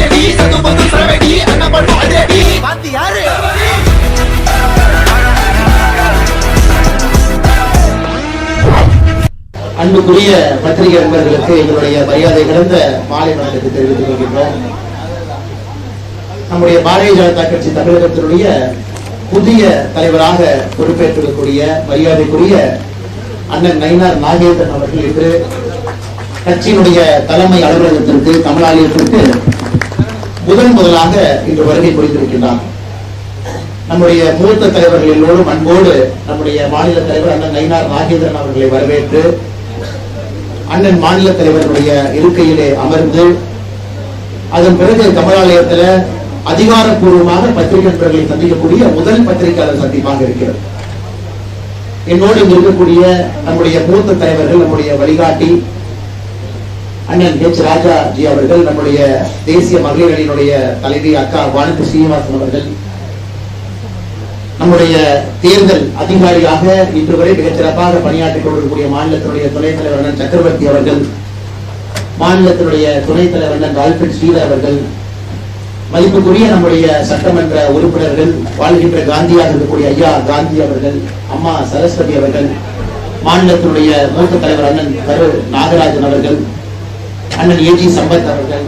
சரவெடி பாத்தி யாரு? அன்புக்குரிய பத்திரிகை நண்பர்களுக்கு எங்களுடைய மரியாதை கடந்த மாலை வணக்கத்தை தெரிவித்துக் கொள்கின்றோம். நம்முடைய பாரதிய ஜனதா கட்சி தமிழகத்தினுடைய புதிய தலைவராக பொறுப்பேற்றிருக்கக்கூடிய மரியாதைக்குரிய அண்ணன் நயினார் நாகேந்திரன் அவர்கள் இன்று கட்சியினுடைய தலைமை அலுவலகத்திற்கு கமலாலயத்திற்கு முதன் முதலாக இன்று வருகை புரிந்திருக்கின்றார். நம்முடைய மூத்த தலைவர்கள் எல்லோரும் அன்போடு நம்முடைய மாநில தலைவர் அண்ணன் நயினார் நாகேந்திரன் அவர்களை வரவேற்று அண்ணன் மாநில தலைவருடைய இருக்கையிலே அமர்ந்து அதன் பிறகு கமலாலயத்தில் அதிகாரப்பூர்வமாக பத்திரிகை நண்பர்களை சந்திக்கக்கூடிய முதல் பத்திரிகையாளர் சந்திப்பாக இருக்கிறது. என்னோடு இருக்கக்கூடிய நம்முடைய மூத்த தலைவர்கள் நம்முடைய வழிகாட்டி அண்ணன் ஹெச் ராஜா ஜி அவர்கள் நம்முடைய தேசிய மகளிர் அணியினுடைய தலைவி அக்கா வானதி ஸ்ரீனிவாசன் அவர்கள் நம்முடைய தேர்தல் அதிகாரியாக இன்று வரை மிகச் சிறப்பாக பணியாற்றிக் கொண்டிருக்கக்கூடிய மாநிலத்தினுடைய துணைத் தலைவர் அண்ணன் சக்கரவர்த்தி அவர்கள் மாநிலத்தினுடைய துணைத் தலைவர் அண்ணன் ஆல்ஃபிரட் ஸ்ரீதர் அவர்கள் மதிப்புக்குரிய நம்முடைய சட்டமன்ற உறுப்பினர்கள் வாழ்கின்ற காந்தியாக இருக்கக்கூடிய ஐயா காந்தி அவர்கள் அம்மா சரஸ்வதி அவர்கள் மாநிலத்தினுடைய மூத்த தலைவர் அண்ணன் கரு நாகராஜன் அவர்கள் அண்ணன் ஏஜி சம்பத் அவர்கள்.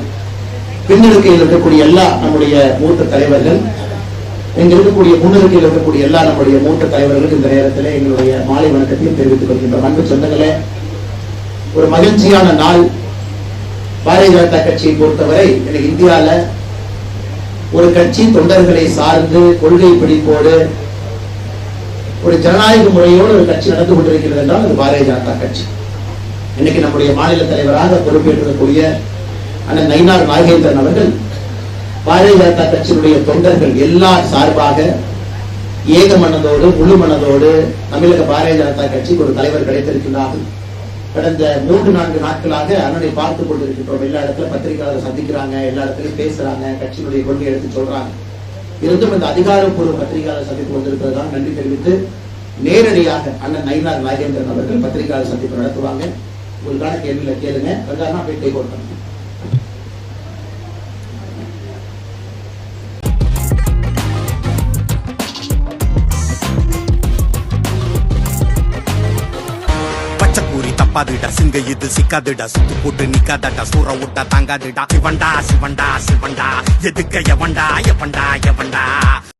பின்னிருக்கையில் இருக்கக்கூடிய எல்லா நம்முடைய மூத்த தலைவர்கள். இங்க இருக்கக்கூடிய முன்னிருக்கையில் இருக்கக்கூடிய எல்லா நம்முடைய மூத்த தலைவர்களுக்கு இந்த நேரத்தில் எங்களுடைய மாலை வணக்கத்தையும் தெரிவித்துக் கொள்கின்றோம். அன்பு சொந்தங்களே ஒரு மகிழ்ச்சியான நாள். பாரதிய ஜனதா கட்சியை பொறுத்தவரை எனக்கு இந்தியாவில் ஒரு கட்சி தொண்டர்களை சார்ந்து கொள்கை பிடிப்போடு ஒரு ஜனநாயக முறையோடு ஒரு கட்சி நடந்து கொண்டிருக்கிறது என்றால் அது பாரதிய ஜனதா கட்சி. இன்னைக்கு நம்முடைய மாநில தலைவராக பொறுப்பேற்றிருக்கக்கூடிய அண்ணன் நயினார் நாகேந்திரன் அவர்கள் பாரதிய ஜனதா கட்சியினுடைய தொண்டர்கள் எல்லார் சார்பாக ஏக மனதோடு முழு மனதோடு தமிழக பாரதிய ஜனதா கட்சிக்கு ஒரு தலைவர் கிடைத்திருக்கிறார்கள் கடந்த மூன்று நான்கு நாட்களாக அண்ணனை பார்த்துக் கொண்டிருக்கின்றோம். எல்லா இடத்துல பத்திரிகையாளர் சந்திக்கிறாங்க எல்லா இடத்துலையும் பேசுறாங்க கட்சியினுடைய கொள்கை எடுத்து சொல்றாங்க. இருந்தும் இந்த அதிகாரப்பூர்வ பத்திரிகையாளர் சந்திப்பு வந்திருப்பதுதான் நன்றி தெரிவித்து நேரடியாக அண்ணன் நயினார் நாகேந்திரன் அவர்கள் பத்திரிகையாளர் சந்திப்பு நடத்துவாங்க. உங்களுக்கான கேள்வியில கேளுங்க வந்தாருன்னா போய் கை கொடுத்தாங்க பச்சைக்கூறி தப்பாதுடா சிங்க இது சிக்காதுடா. சுத்து போட்டு நிக்காதடா சூற விட்டா தாங்காதுடா. சிவண்டா சிவண்டா சிவண்டா. எதுக்க எவண்டா எவண்டா எவண்டா